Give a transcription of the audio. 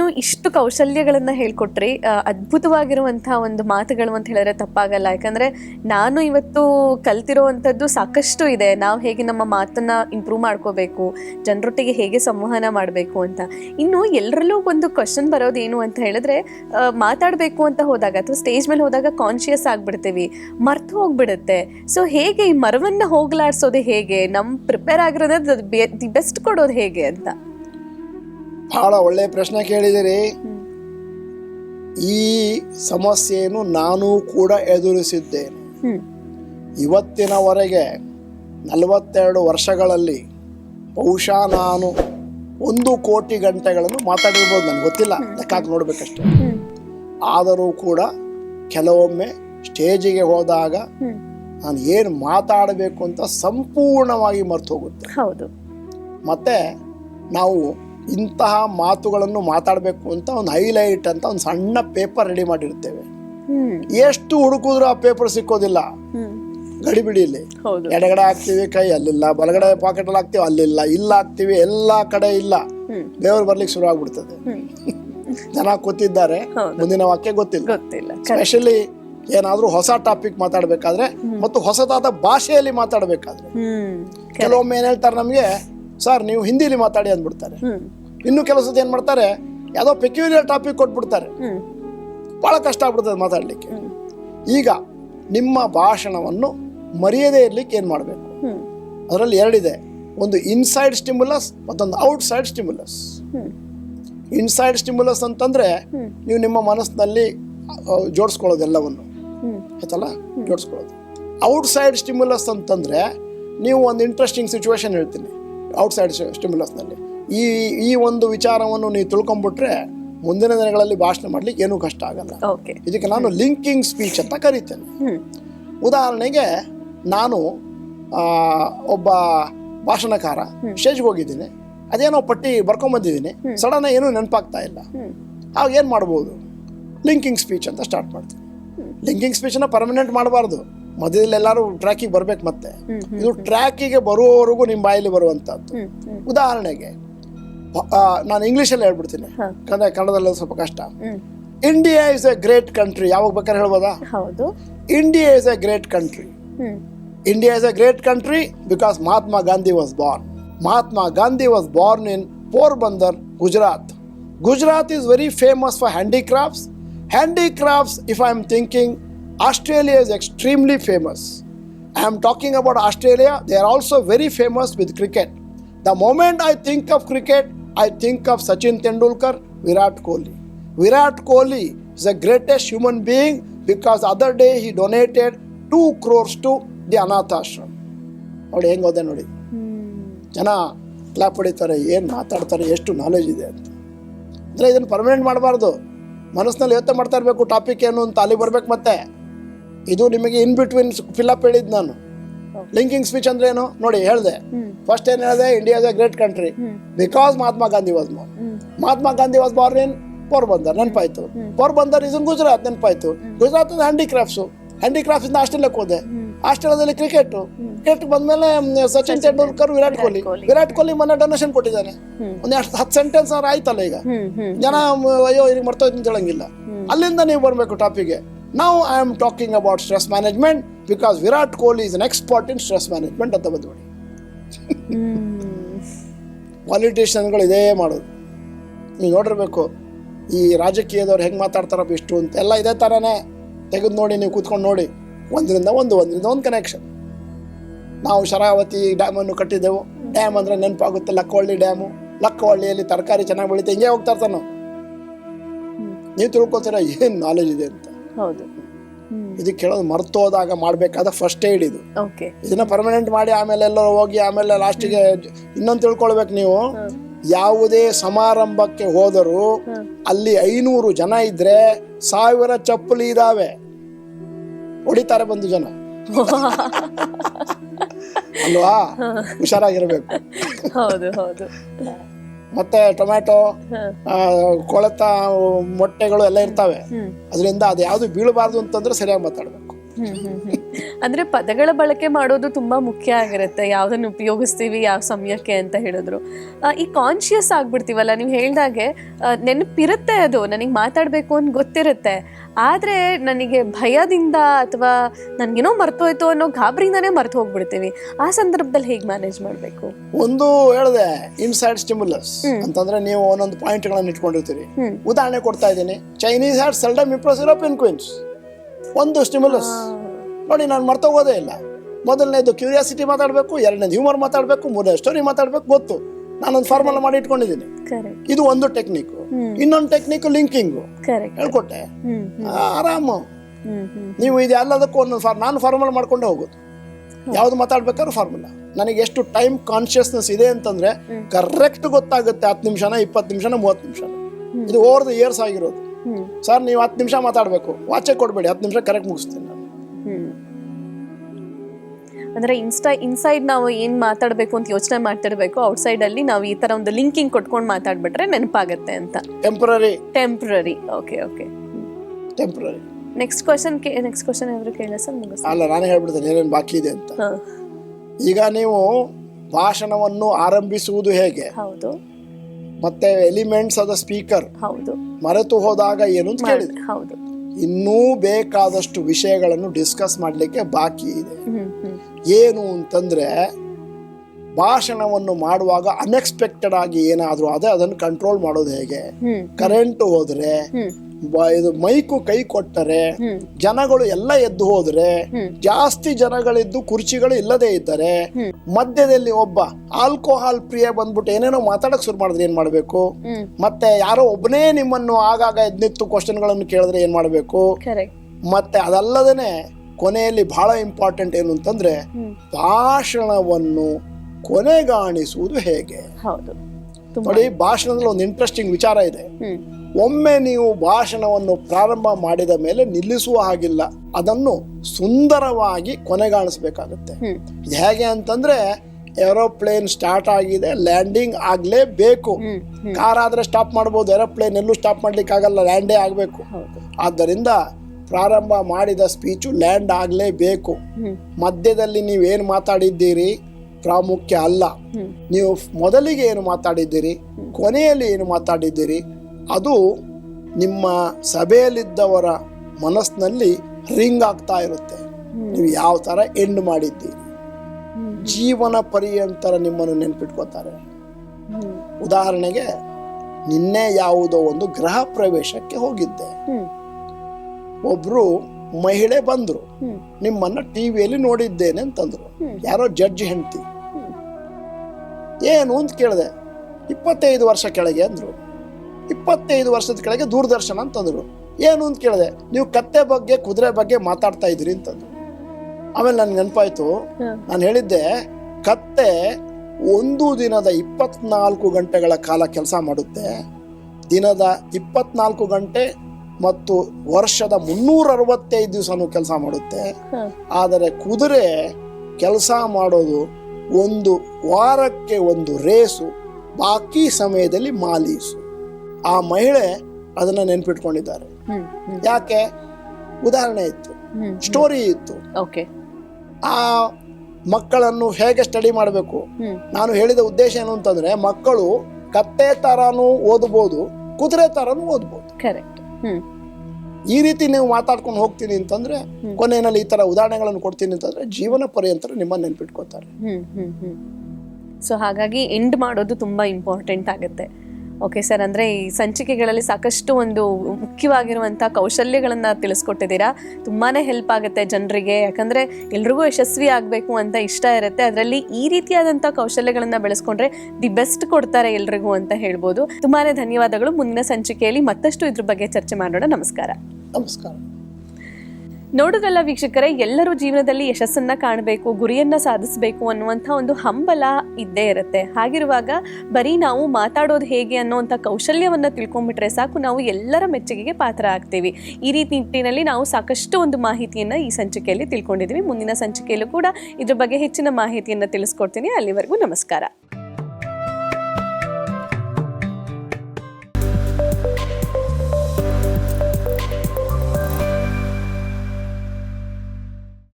ಇನ್ನು ಇಷ್ಟು ಕೌಶಲ್ಯಗಳನ್ನು ಹೇಳ್ಕೊಟ್ರಿ. ಅದ್ಭುತವಾಗಿರುವಂತಹ ಒಂದು ಮಾತುಗಳು ಅಂತ ಹೇಳಿದ್ರೆ ತಪ್ಪಾಗಲ್ಲ. ಯಾಕಂದ್ರೆ ನಾನು ಇವತ್ತು ಕಲ್ತಿರುವಂಥದ್ದು ಸಾಕಷ್ಟು ಇದೆ. ನಾವು ಹೇಗೆ ನಮ್ಮ ಮಾತನ್ನ ಇಂಪ್ರೂವ್ ಮಾಡ್ಕೋಬೇಕು, ಜನರೊಟ್ಟಿಗೆ ಹೇಗೆ ಸಂವಹನ ಮಾಡಬೇಕು ಅಂತ. ಇನ್ನು ಎಲ್ಲರಲ್ಲೂ ಒಂದು ಕ್ವಶನ್ ಬರೋದೇನು ಅಂತ ಹೇಳಿದ್ರೆ ಮಾತಾಡಬೇಕು ಅಂತ ಹೋದಾಗ ಅಥವಾ ಸ್ಟೇಜ್ ಮೇಲೆ ಹೋದಾಗ ಕಾನ್ಶಿಯಸ್ ಆಗಿಬಿಡ್ತೀವಿ. ಮರ್ತು ಹೋಗ್ಬಿಡುತ್ತೆ. ಸೊ ಹೇಗೆ ಈ ಮರವನ್ನು ಹೋಗ್ಲಾಡ್ಸೋದು ಹೇಗೆ? ನಮ್ಮ ಪ್ರಿಪೇರ್ ಆಗಿರೋದು ದಿ ಬೆಸ್ಟ್ ಕೊಡೋದು ಹೇಗೆ ಅಂತ. ಬಹಳ ಒಳ್ಳೆಯ ಪ್ರಶ್ನೆ ಕೇಳಿದಿರಿ. ಈ ಸಮಸ್ಯೆಯನ್ನು ನಾನು ಕೂಡ ಎದುರಿಸಿದ್ದೇನೆ. ಇವತ್ತಿನವರೆಗೆ ನಲವತ್ತೆರಡು ವರ್ಷಗಳಲ್ಲಿ ಬಹುಶಃ ನಾನು ಒಂದು ಕೋಟಿ ಗಂಟೆಗಳನ್ನು ಮಾತಾಡಿರ್ಬೋದು ನನಗೆ ಗೊತ್ತಿಲ್ಲ. ಲೆಕ್ಕ ಹಾಕಿ ನೋಡ್ಬೇಕಷ್ಟೆ. ಆದರೂ ಕೂಡ ಕೆಲವೊಮ್ಮೆ ಸ್ಟೇಜಿಗೆ ಹೋದಾಗ ನಾನು ಏನು ಮಾತಾಡಬೇಕು ಅಂತ ಸಂಪೂರ್ಣವಾಗಿ ಮರ್ತು ಹೋಗುತ್ತೆ. ಹೌದು. ಮತ್ತು ನಾವು ಇಂತಹ ಮಾತುಗಳನ್ನು ಮಾತಾಡಬೇಕು ಅಂತ ಒಂದು ಹೈಲೈಟ್ ಅಂತ ಒಂದು ಸಣ್ಣ ಪೇಪರ್ ರೆಡಿ ಮಾಡಿರ್ತೇವೆ. ಎಷ್ಟು ಹುಡುಕಿದ್ರು ಆ ಪೇಪರ್ ಸಿಕ್ಕೋದಿಲ್ಲ. ಗಡಿಬಿಡಿಯಲ್ಲಿ. ಎಡಗಡೆ ಹಾಕ್ತಿವಿ ಕೈ ಅಲ್ಲಿಲ್ಲ. ಬಲಗಡೆ ಪಾಕೆಟ್ ಅಲ್ಲಿ ಹಾಕ್ತೀವಿ ಅಲ್ಲಿಲ್ಲ. ಇಲ್ಲ ಹಾಕ್ತಿವಿ ಎಲ್ಲ ಕಡೆ ಇಲ್ಲ. ದೇವ್ರು ಬರ್ಲಿಕ್ಕೆ ಶುರು ಆಗ್ಬಿಡ್ತದೆ. ಜನ ಕೂತಿದ್ದಾರೆ. ಮುಂದಿನ ವಾಕ್ಯ ಗೊತ್ತಿಲ್ಲ. ಸ್ಪೆಷಲಿ ಏನಾದರೂ ಹೊಸ ಟಾಪಿಕ್ ಮಾತಾಡಬೇಕಾದ್ರೆ ಮತ್ತು ಹೊಸದಾದ ಭಾಷೆಯಲ್ಲಿ ಮಾತಾಡ್ಬೇಕಾದ್ರೆ. ಕೆಲವೊಮ್ಮೆ ಏನು ಹೇಳ್ತಾರೆ ನಮಗೆ? ಸರ್ ನೀವು ಹಿಂದಿಲಿ ಮಾತಾಡಿ ಅಂದ್ಬಿಡ್ತಾರೆ. ಇನ್ನು ಕೆಲವು ಸತಿ ಏನು ಮಾಡ್ತಾರೆ ಯಾವುದೋ ಪೆಕ್ಯುಲಿಯರ್ ಟಾಪಿಕ್ ಕೊಟ್ಬಿಡ್ತಾರೆ. ಬಹಳ ಭಾಳ ಕಷ್ಟ ಆಗ್ಬಿಡ್ತದೆ ಮಾತಾಡಲಿಕ್ಕೆ. ಈಗ ನಿಮ್ಮ ಭಾಷಣವನ್ನು ಮರ್ಯಾದೆ ಇರ್ಲಿಕ್ಕೆ ಏನು ಮಾಡಬೇಕು? ಅದರಲ್ಲಿ ಎರಡಿದೆ. ಒಂದು ಇನ್ಸೈಡ್ ಸ್ಟಿಮ್ಯುಲಸ್ ಮತ್ತೊಂದು ಔಟ್ಸೈಡ್ ಸ್ಟಿಮ್ಯುಲಸ್ ಇನ್ಸೈಡ್ ಸ್ಟಿಮ್ಯುಲಸ್ ಅಂತಂದ್ರೆ ನೀವು ನಿಮ್ಮ ಮನಸ್ಸಿನಲ್ಲಿ ಜೋಡಿಸ್ಕೊಳ್ಳೋದು ಎಲ್ಲವನ್ನು. ಆಯ್ತಲ್ಲ? ಜೋಡಿಸ್ಕೊಳ್ಳೋದು. ಔಟ್ಸೈಡ್ ಸ್ಟಿಮ್ಯುಲಸ್ ಅಂತಂದ್ರೆ ನೀವು ಒಂದು ಇಂಟ್ರೆಸ್ಟಿಂಗ್ ಸಿಚುವೇಶನ್ ಹೇಳ್ತೀನಿ. ಔಟ್ಸೈಡ್ ಸ್ಟಿಮ್ಯುಲಸ್ನಲ್ಲಿ ಈ ಈ ಒಂದು ವಿಚಾರವನ್ನು ನೀವು ತಿಳ್ಕೊಂಬಿಟ್ರೆ ಮುಂದಿನ ದಿನಗಳಲ್ಲಿ ಭಾಷಣ ಮಾಡ್ಲಿಕ್ಕೆ ಏನೂ ಕಷ್ಟ ಆಗಲ್ಲ. ಓಕೆ ಇದಕ್ಕೆ ನಾನು ಲಿಂಕಿಂಗ್ ಸ್ಪೀಚ್ ಅಂತ ಕರಿತೇನೆ. ಉದಾಹರಣೆಗೆ ನಾನು ಒಬ್ಬ ಭಾಷಣಕಾರ ಸ್ಟೇಜ್ಗೆ ಹೋಗಿದ್ದೀನಿ. ಅದೇನೋ ಪಟ್ಟಿ ಬರ್ಕೊಂಬಂದಿದ್ದೀನಿ ಸಡನ್ ಏನು ನೆನಪಾಗ್ತಾ ಇಲ್ಲ. ಆವಾಗ ಏನು ಮಾಡ್ಬೋದು? ಲಿಂಕಿಂಗ್ ಸ್ಪೀಚ್ ಅಂತ ಸ್ಟಾರ್ಟ್ ಮಾಡ್ತೀನಿ. ಲಿಂಕಿಂಗ್ ಸ್ಪೀಚನ್ನ ಪರ್ಮನೆಂಟ್ ಮಾಡಬಾರ್ದು. ಮಧ್ಯದಲ್ಲಿ ಎಲ್ಲರೂ ಟ್ರ್ಯಾಕಿಗೆ ಬರ್ಬೇಕು ಮತ್ತೆ. ಇದು ಟ್ರ್ಯಾಕಿಗೆ ಬರುವವರೆಗೂ ನಿಮ್ಮ ಬಾಯಲ್ಲಿ ಬರುವಂತದ್ದು ಉದಾಹರಣೆಗೆ ನಾನು ಇಂಗ್ಲೀಷಲ್ಲಿ ಹೇಳ್ಬಿಡ್ತೀನಿ. ಕಂದ್ರೆ ಕನ್ನಡದಲ್ಲಿ ಸ್ವಲ್ಪ ಕಷ್ಟ. India is a great country ಯಾವಾಗ ಬೇಕಾದ್ರೆ ಹೇಳ್ಬೋದಾ? India is a great country India is a great country because Mahatma Gandhi was born Mahatma Gandhi was born in Porbandar Gujarat Gujarat is very famous for handicrafts handicrafts if I am thinking Australia is extremely famous. I am talking about Australia, they are also very famous with cricket. The moment I think of cricket, I think of Sachin Tendulkar, Virat Kohli. Virat Kohli is the greatest human being because the other day he donated 2 crores to the ಅನಾಥಾಶ್ರಮ ನೋಡಿ ಹೆಂಗೆ ಹೋದೆ ನೋಡಿ ಜನ clap ಹೊಡಿತಾರೆ ಏನು ಮಾತಾಡ್ತಾರೆ ಎಷ್ಟು knowledge ಇದೆ ಅಂತ ಅಂದರೆ ಇದನ್ನು ಪರ್ಮನೆಂಟ್ ಮಾಡಬಾರ್ದು ಮನಸ್ಸಿನಲ್ಲಿ ಯೋಚನೆ ಮಾಡ್ತಾ ಇರಬೇಕು ಟಾಪಿಕ್ ಏನು ಅಂತ ಅಲ್ಲಿ ಬರ್ಬೇಕು ಮತ್ತೆ ಇದು ನಿಮಗೆ ಇನ್ ಬಿಟ್ವೀನ್ ಫಿಲಪ್ ಹೇಳಿದ್ ನಾನು. ಲಿಂಕಿಂಗ್ ಸ್ಪೀಚ್ ಅಂದ್ರೆ ಏನು? ನೋಡಿ ಹೇಳಿದೆ. ಫಸ್ಟ್ ಏನ್ ಹೇಳಿದೆ? India is a great country. Because Mahatma Gandhi was more Mahatma Gandhi was born in Porbandar ನೆನಪಾಯ್ತು. ಪೋರ್ಬಂದರ್ ಇಸ್ ಇನ್ ಗುಜರಾತ್ ನೆನಪಾಯ್ತು. ಗುಜರಾತ್ ಹ್ಯಾಂಡಿಕ್ರಾಫ್ಟ್ಸು ಹ್ಯಾಂಡಿಕ್ರಾಫ್ಟ್ಸ್ ಇಂದ ಆಸ್ಟ್ರೇಲಿಯಾಕ್ ಹೋದೆ. ಆಸ್ಟ್ರೇಲಿಯಾದಲ್ಲಿ ಕ್ರಿಕೆಟ್ ಕ್ರಿಕೆಟ್ ಬಂದ್ಮೇಲೆ ಸಚಿನ್ ತೆಂಡೂಲ್ಕರ್ ವಿರಾಟ್ ಕೊಹ್ಲಿ. ವಿರಾಟ್ ಕೊಹ್ಲಿ ಮೊನ್ನೆ ಡೊನೇಷನ್ ಕೊಟ್ಟಿದ್ದಾನೆ. ಒಂದ್ ಹತ್ತು ಸೆಂಟೆನ್ಸ್ ಅವ್ರು ಆಯ್ತಲ್ಲ ಈಗ. ಜನ ಅಯ್ಯೋ ಇವ್ರಿಗೆ ಮರ್ತೋಯ್ತು ಅಂತ ಹೇಳಂಗಿಲ್ಲ. ಅಲ್ಲಿಂದ ನೀವು ಬರಬೇಕು ಟಾಪಿಗೆ ನಾವು I am talking about stress management because Virat Kohli is an expert in stress management ಅಂತ ಬಂದ್ಬಿಡಿ ಪಾಲಿಟಿಷಿಯನ್ಗಳು ಇದೇ ಮಾಡೋದು. ನೀವು ನೋಡಿರ್ಬೇಕು ಈ ರಾಜಕೀಯದವ್ರು ಹೆಂಗೆ ಮಾತಾಡ್ತಾರಪ್ಪ ಇಷ್ಟು ಅಂತ ಎಲ್ಲ ಇದೇ ಥರನೇ ತೆಗೆದು ನೋಡಿ ನೀವು ಕೂತ್ಕೊಂಡು ನೋಡಿ ಒಂದರಿಂದ ಒಂದು ಒಂದರಿಂದ ಒಂದು ಕನೆಕ್ಷನ್ ನಾವು ಶರಾವತಿ ಡ್ಯಾಮನ್ನು ಕಟ್ಟಿದ್ದೆವು. ಡ್ಯಾಮ್ ಅಂದರೆ ನೆನಪಾಗುತ್ತೆ ಲಕ್ಕವಳ್ಳಿ ಡ್ಯಾಮು ಲಕ್ಕವಳ್ಳಿಯಲ್ಲಿ ತರಕಾರಿ ಚೆನ್ನಾಗಿ ಬೆಳೀತೆ ಹಿಂಗೆ ಹೋಗ್ತಾ ಇರ್ತಾನೆ. ನಾವು ನೀವು ತಿಳ್ಕೊತೀರ ಏನು ನಾಲೆಜ್ ಇದೆ ಅಂತ. ಹೌದು. ಇದು ಕೇಳೋದು ಮರ್ತೋದಾಗ ಮಾಡಬೇಕಾದ ಫಸ್ಟ್ ಏಡ್ ಇದು. ಇದನ್ನ ಪರ್ಮನೆಂಟ್ ಮಾಡಿ ಆಮೇಲೆ ಎಲ್ಲೋ ಹೋಗಿ ಆಮೇಲೆ ಲಾಸ್ಟಿಗೆ ಇನ್ನೊಂದು ತಿಳ್ಕೊಳ್ಬೇಕು ನೀವು. ಯಾವುದೇ ಸಮಾರಂಭಕ್ಕೆ ಹೋದರೂ ಅಲ್ಲಿ ಐನೂರು ಜನ ಇದ್ರೆ ಸಾವಿರ ಚಪ್ಪಲಿ ಇದಾವೆ. ಹೊಡಿತಾರೆ ಬಂದು ಜನ. ಅಲ್ವಾ? ಹುಷಾರಾಗಿರ್ಬೇಕು. ಹೌದು ಹೌದು. ಮತ್ತೆ ಟೊಮ್ಯಾಟೊ ಕೊಳೆತ ಮೊಟ್ಟೆಗಳು ಎಲ್ಲ ಇರ್ತವೆ. ಅದರಿಂದ ಅದು ಯಾವುದು ಬೀಳಬಾರ್ದು ಅಂತಂದ್ರೆ ಸರಿಯಾಗಿ ಮಾತಾಡಬೇಕು. ಅಂದ್ರೆ ಪದಗಳ ಬಳಕೆ ಮಾಡೋದು ತುಂಬಾ ಮುಖ್ಯ ಆಗಿರುತ್ತೆ. ಯಾವ್ದನ್ನ ಉಪಯೋಗಿಸ್ತೀವಿ ಯಾವ ಸಮಯಕ್ಕೆ ಅಂತ ಹೇಳಿದ್ರು. ಈ ಕಾನ್ಶಿಯಸ್ ಆಗ್ಬಿಡ್ತೀವಲ್ಲ ನೀವು ಹೇಳ್ದಾಗೆ ನೆನಪಿರುತ್ತೆ ಅದು ನನಗೆ ಮಾತಾಡ್ಬೇಕು ಅಂತ ಗೊತ್ತಿರುತ್ತೆ. ಆದ್ರೆ ನನಗೆ ಭಯದಿಂದ ಅಥವಾ ನನ್ಗೇನೋ ಮರ್ತೋಯ್ತು ಅನ್ನೋ ಗಾಬರಿಯಿಂದಾನೇ ಮರ್ತು ಹೋಗ್ಬಿಡ್ತೀವಿ. ಆ ಸಂದರ್ಭದಲ್ಲಿ ಹೇಗೆ ಮ್ಯಾನೇಜ್ ಮಾಡಬೇಕು? ಒಂದು ಹೇಳಿದೆ ಇನ್ಸೈಡ್ ಸ್ಟಿಮ್ಯುಲಸ್ ಅಂತಂದ್ರೆ ನೀವು ಒಂದೊಂದು ಪಾಯಿಂಟ್ಗಳನ್ನು ಇಟ್ಕೊಂಡಿರ್ತೀರಿ. ಉದಾಹರಣೆ ಕೊಡ್ತಾ ಇದ್ದೀನಿ. Chinese had seldom impress European queens ಒಂದು ಸ್ಟಿಮ್ಯುಲಸ್ ನೋಡಿ ನಾನು ಮರ್ತೋಗೋದೇ ಇಲ್ಲ. ಮೊದಲನೇದು ಕ್ಯೂರಿಯಾಸಿಟಿ ಮಾತಾಡಬೇಕು ಎರಡನೇದು ಹ್ಯೂಮರ್ ಮಾತಾಡಬೇಕು ಮೂರನೇ ಸ್ಟೋರಿ ಮಾತಾಡಬೇಕು ಗೊತ್ತು. ನಾನೊಂದು ಫಾರ್ಮಲ್ ಮಾಡಿ ಇಟ್ಕೊಂಡಿದ್ದೀನಿ. ಇದು ಒಂದು ಟೆಕ್ನಿಕ್ ಇನ್ನೊಂದು ಟೆಕ್ನಿಕ್ ಲಿಂಕಿಂಗು ಹೇಳ್ಕೊಟ್ಟೆ? ಆರಾಮು. ನೀವು ಇದು ಎಲ್ಲದಕ್ಕೂ ಒಂದೊಂದು ಫಾರ್ ನಾನು ಫಾರ್ಮಲ್ ಮಾಡ್ಕೊಂಡು ಹೋಗೋದು. ಯಾವ್ದು ಮಾತಾಡ್ಬೇಕಾದ್ರೂ ಫಾರ್ಮುಲಾ ನನಗೆ ಎಷ್ಟು ಟೈಮ್ ಕಾನ್ಶಿಯಸ್ನೆಸ್ ಇದೆ ಅಂತಂದ್ರೆ ಕರೆಕ್ಟ್ ಗೊತ್ತಾಗುತ್ತೆ ಹತ್ತು ನಿಮಿಷನ ಇಪ್ಪತ್ತು ನಿಮಿಷನ ಮೂವತ್ತು ನಿಮಿಷ ಇದು ಓವರ್ ದ ಇಯರ್ಸ್ ಆಗಿರೋದು. ಸರ್ ನೀವು ಹತ್ತು ನಿಮಿಷ ಮಾತಾಡಬೇಕು. ವಾಚೆ ಕೊಡಬೇಡಿ ಹತ್ತು ನಿಮಿಷ ಕರೆಕ್ಟ್ ಮುಗಿಸ್ತೀನಿ ನಾನು. ಅಂದ್ರೆ ಇನ್ಸ್ಟಾ ಇನ್ಸೈಡ್ ನಾವು ಏನ್ ಮಾತಾಡಬೇಕು ಅಂತ ಯೋಚನೆ ಮಾಡ್ತಿರ್ಬೇಕು ಔಟ್ಸೈಡ್ ಅಲ್ಲಿ ನಾವು ಈ ತರ ಒಂದು ಲಿಂಕಿಂಗ್ ಕೊಟ್ಕೊಂಡು ಮಾತಾಡ್ಬಿಟ್ರೆ ನೆನಪಾಗುತ್ತೆ ಅಂತ. Temporary temporary okay okay temporary next question next question ಏನಾದ್ರು ಕೇಳ ಸರ್ ಮುಗಿಸ್ ಅಲ್ಲ ನಾನು ಹೇಳ್ಬಿಡ್ತೇನೆ ಏನೇನು ಬಾಕಿ ಇದೆ ಅಂತ. ಈಗ ನೀವು ಭಾಷಣವನ್ನು ಆರಂಭಿಸುವುದು ಹೇಗೆ? ಹೌದು. ಮತ್ತೆ ಎಲಿಮೆಂಟ್ಸ್ ಆದ ಸ್ಪೀಕರ್ ಹೌದು. ಮರೆತು ಹೋದಾಗ ಏನು ಅಂತ ಕೇಳಿದೆ. ಹೌದು. ಇನ್ನೂ ಬೇಕಾದಷ್ಟು ವಿಷಯಗಳನ್ನು ಡಿಸ್ಕಸ್ ಮಾಡಲಿಕ್ಕೆ ಬಾಕಿ ಇದೆ. ಏನು ಅಂತಂದ್ರೆ ಭಾಷಣವನ್ನು ಮಾಡುವಾಗ ಅನ್ಎಕ್ಸ್ಪೆಕ್ಟೆಡ್ ಆಗಿ ಏನಾದರೂ ಅದೇ ಅದನ್ನು ಕಂಟ್ರೋಲ್ ಮಾಡೋದು ಹೇಗೆ? ಕರೆಂಟ್ ಹೋದ್ರೆ ಇದು ಮೈಕು ಕೈ ಕೊಟ್ಟರೆ ಜನಗಳು ಎಲ್ಲ ಎದ್ದು ಹೋದ್ರೆ ಜಾಸ್ತಿ ಜನಗಳಿದ್ದು ಕುರ್ಚಿಗಳು ಇಲ್ಲದೆ ಇದ್ದರೆ ಮಧ್ಯದಲ್ಲಿ ಒಬ್ಬ ಆಲ್ಕೋಹಾಲ್ ಪ್ರಿಯ ಬಂದ್ಬಿಟ್ಟು ಏನೇನೋ ಮಾತಾಡಕ್ ಶುರು ಮಾಡಿದ್ರೆ ಏನ್ ಮಾಡ್ಬೇಕು? ಮತ್ತೆ ಯಾರೋ ಒಬ್ಬನೇ ನಿಮ್ಮನ್ನು ಆಗಾಗ ಎದ್ನಿತ್ತು ಕ್ವಶನ್ಗಳನ್ನು ಕೇಳಿದ್ರೆ ಏನ್ ಮಾಡ್ಬೇಕು? ಮತ್ತೆ ಅದಲ್ಲದೇನೆ ಕೊನೆಯಲ್ಲಿ ಬಹಳ ಇಂಪಾರ್ಟೆಂಟ್ ಏನು ಅಂತಂದ್ರೆ ಭಾಷಣವನ್ನು ಕೊನೆಗಾಣಿಸುವುದು ಹೇಗೆ? ನೋಡಿ ಭಾಷಣದಲ್ಲಿ ಒಂದು ಇಂಟ್ರೆಸ್ಟಿಂಗ್ ವಿಚಾರ ಇದೆ. ಒಮ್ಮೆ ನೀವು ಭಾಷಣವನ್ನು ಪ್ರಾರಂಭ ಮಾಡಿದ ಮೇಲೆ ನಿಲ್ಲಿಸುವ ಹಾಗಿಲ್ಲ. ಅದನ್ನು ಸುಂದರವಾಗಿ ಕೊನೆಗಾಣಿಸ್ಬೇಕಾಗುತ್ತೆ. ಹೇಗೆ ಅಂತಂದ್ರೆ ಏರೋಪ್ಲೇನ್ ಸ್ಟಾರ್ಟ್ ಆಗಿದೆ ಲ್ಯಾಂಡಿಂಗ್ ಆಗ್ಲೇಬೇಕು. ಕಾರ್ ಆದ್ರೆ ಸ್ಟಾಪ್ ಮಾಡ್ಬೋದು ಏರೋಪ್ಲೇನ್ ಎಲ್ಲೂ ಸ್ಟಾಪ್ ಮಾಡ್ಲಿಕ್ಕೆ ಆಗಲ್ಲ ಲ್ಯಾಂಡೇ ಆಗಬೇಕು. ಆದ್ದರಿಂದ ಪ್ರಾರಂಭ ಮಾಡಿದ ಸ್ಪೀಚು ಲ್ಯಾಂಡ್ ಆಗಲೇಬೇಕು. ಮಧ್ಯದಲ್ಲಿ ಮಧ್ಯದಲ್ಲಿ ನೀವೇನು ಮಾತಾಡಿದ್ದೀರಿ? ಪ್ರಾಮುಖ್ಯ ಅಲ್ಲ. ನೀವು ಮೊದಲಿಗೆ ಏನು ಮಾತಾಡಿದ್ದೀರಿ? ಕೊನೆಯಲ್ಲಿ ಏನು ಮಾತಾಡಿದ್ದೀರಿ? ಅದು ನಿಮ್ಮ ಸಭೆಯಲ್ಲಿದ್ದವರ ಮನಸ್ಸಿನಲ್ಲಿ ರಿಂಗ್ ಆಗ್ತಾ ಇರುತ್ತೆ. ನೀವು ಯಾವ ಥರ ಎಂಡ್ ಮಾಡಿದ್ದೀರಿ. ಜೀವನ ಪರ್ಯಂತರ ನಿಮ್ಮನ್ನು ನೆನ್ಪಿಟ್ಕೋತಾರೆ. ಉದಾಹರಣೆಗೆ ನಿನ್ನೆ ಯಾವುದೋ ಒಂದು ಗೃಹ ಪ್ರವೇಶಕ್ಕೆ ಹೋಗಿದ್ದೆ. ಒಬ್ರು ಮಹಿಳೆ ಬಂದ್ರು. ನಿಮ್ಮನ್ನ ಟಿವಿಯಲ್ಲಿ ನೋಡಿದ್ದೇನೆ ಅಂತಂದ್ರು. ಯಾರೋ ಜಡ್ಜ್ ಹೆಂಡತಿ. ಏನು ಅಂತ ಕೇಳಿದೆ. ಇಪ್ಪತ್ತೈದು ವರ್ಷ ಕೆಳಗೆ ಅಂದ್ರು. ಇಪ್ಪತ್ತೈದು ವರ್ಷದ ಕೆಳಗೆ ದೂರದರ್ಶನ ಅಂತಂದ್ರು. ಏನು ಅಂತ ಕೇಳಿದೆ? ನೀವು ಕತ್ತೆ ಬಗ್ಗೆ ಕುದುರೆ ಬಗ್ಗೆ ಮಾತಾಡ್ತಾ ಇದ್ರಿ ಅಂತಂದು ಆಮೇಲೆ ನನ್ಗೆ ನೆನಪಾಯ್ತು. ನಾನು ಹೇಳಿದ್ದೆ ಕತ್ತೆ ಒಂದು ದಿನದ ಇಪ್ಪತ್ನಾಲ್ಕು ಗಂಟೆಗಳ ಕಾಲ ಕೆಲಸ ಮಾಡುತ್ತೆ. ದಿನದ ಇಪ್ಪತ್ನಾಲ್ಕು ಗಂಟೆ ಮತ್ತು ವರ್ಷದ ಮುನ್ನೂರ ಅರವತ್ತೈದು ದಿವಸನೂ ಕೆಲಸ ಮಾಡುತ್ತೆ. ಆದರೆ ಕುದುರೆ ಕೆಲಸ ಮಾಡೋದು ಒಂದು ವಾರಕ್ಕೆ ಒಂದು ರೇಸು ಬಾಕಿ ಸಮಯದಲ್ಲಿ ಮಾಲೀಸು. ಆ ಮಹಿಳೆ ಅದನ್ನ ನೆನ್ಪಿಟ್ಕೊಂಡಿದ್ದಾರೆ. ಯಾಕೆ? ಉದಾಹರಣೆ ಇತ್ತು. ಸ್ಟೋರಿ ಇತ್ತು. ಓಕೆ ಆ ಮಕ್ಕಳನ್ನು ಹೇಗೆ ಸ್ಟಡಿ ಮಾಡಬೇಕು? ನಾನು ಹೇಳಿದ ಉದ್ದೇಶ ಏನು ಅಂತಂದ್ರೆ ಮಕ್ಕಳು ಕತ್ತೆ ತರಾನು ಓದ್ಬೋದು ಕುದುರೆ ತರಾನು ಹ್ಮ್. ಈ ರೀತಿ ನೀವು ಮಾತಾಡ್ಕೊಂಡು ಹೋಗ್ತೀನಿ ಅಂತಂದ್ರೆ ಕೊನೆಯಲ್ಲಿ ಈ ತರ ಉದಾಹರಣೆಗಳನ್ನು ಕೊಡ್ತೀನಿ ಅಂತಂದ್ರೆ ಜೀವನ ಪರ್ಯಂತರ ನಿಮ್ಮನ್ನ ನೆನ್ಪಿಟ್ಕೋತಾರೆ. ಸೊ ಹಾಗಾಗಿ ಎಂಡ್ ಮಾಡೋದು ತುಂಬಾ ಇಂಪಾರ್ಟೆಂಟ್ ಆಗುತ್ತೆ. ಓಕೆ ಸರ್ ಅಂದರೆ ಈ ಸಂಚಿಕೆಗಳಲ್ಲಿ ಸಾಕಷ್ಟು ಒಂದು ಮುಖ್ಯವಾಗಿರುವಂಥ ಕೌಶಲ್ಯಗಳನ್ನು ತಿಳಿಸ್ಕೊಟ್ಟಿದ್ದೀರಾ? ತುಂಬಾ ಹೆಲ್ಪ್ ಆಗುತ್ತೆ ಜನರಿಗೆ. ಯಾಕಂದರೆ ಎಲ್ರಿಗೂ ಯಶಸ್ವಿ ಆಗಬೇಕು ಅಂತ ಇಷ್ಟ ಇರುತ್ತೆ. ಅದರಲ್ಲಿ ಈ ರೀತಿಯಾದಂಥ ಕೌಶಲ್ಯಗಳನ್ನು ಬೆಳೆಸ್ಕೊಂಡ್ರೆ ದಿ ಬೆಸ್ಟ್ ಕೊಡ್ತಾರೆ ಎಲ್ರಿಗೂ ಅಂತ ಹೇಳ್ಬೋದು. ತುಂಬಾ ಧನ್ಯವಾದಗಳು. ಮುಂದಿನ ಸಂಚಿಕೆಯಲ್ಲಿ ಮತ್ತಷ್ಟು ಇದ್ರ ಬಗ್ಗೆ ಚರ್ಚೆ ಮಾಡೋಣ. ನಮಸ್ಕಾರ. ನಮಸ್ಕಾರ. ನೋಡುಗಲ್ಲ ವೀಕ್ಷಕರೇ, ಎಲ್ಲರೂ ಜೀವನದಲ್ಲಿ ಯಶಸ್ಸನ್ನ ಕಾಣಬೇಕು, ಗುರಿಯನ್ನ ಸಾಧಿಸಬೇಕು ಅನ್ನುವಂಥ ಒಂದು ಹಂಬಲ ಇದ್ದೇ ಇರುತ್ತೆ. ಹಾಗಿರುವಾಗ ಬರೀ ನಾವು ಮಾತಾಡೋದು ಹೇಗೆ ಅನ್ನೋವಂಥ ಕೌಶಲ್ಯವನ್ನ ತಿಳ್ಕೊಂಡ್ಬಿಟ್ರೆ ಸಾಕು, ನಾವು ಎಲ್ಲರ ಮೆಚ್ಚುಗೆಗೆ ಪಾತ್ರ ಆಗ್ತೀವಿ. ಈ ರೀತಿ ನಿಟ್ಟಿನಲ್ಲಿ ನಾವು ಸಾಕಷ್ಟು ಒಂದು ಮಾಹಿತಿಯನ್ನ ಈ ಸಂಚಿಕೆಯಲ್ಲಿ ತಿಳ್ಕೊಂಡಿದ್ದೀವಿ. ಮುಂದಿನ ಸಂಚಿಕೆಯಲ್ಲೂ ಕೂಡ ಇದ್ರ ಬಗ್ಗೆ ಹೆಚ್ಚಿನ ಮಾಹಿತಿಯನ್ನ ತಿಳಿಸ್ಕೊಡ್ತೀನಿ. ಅಲ್ಲಿವರೆಗೂ ನಮಸ್ಕಾರ.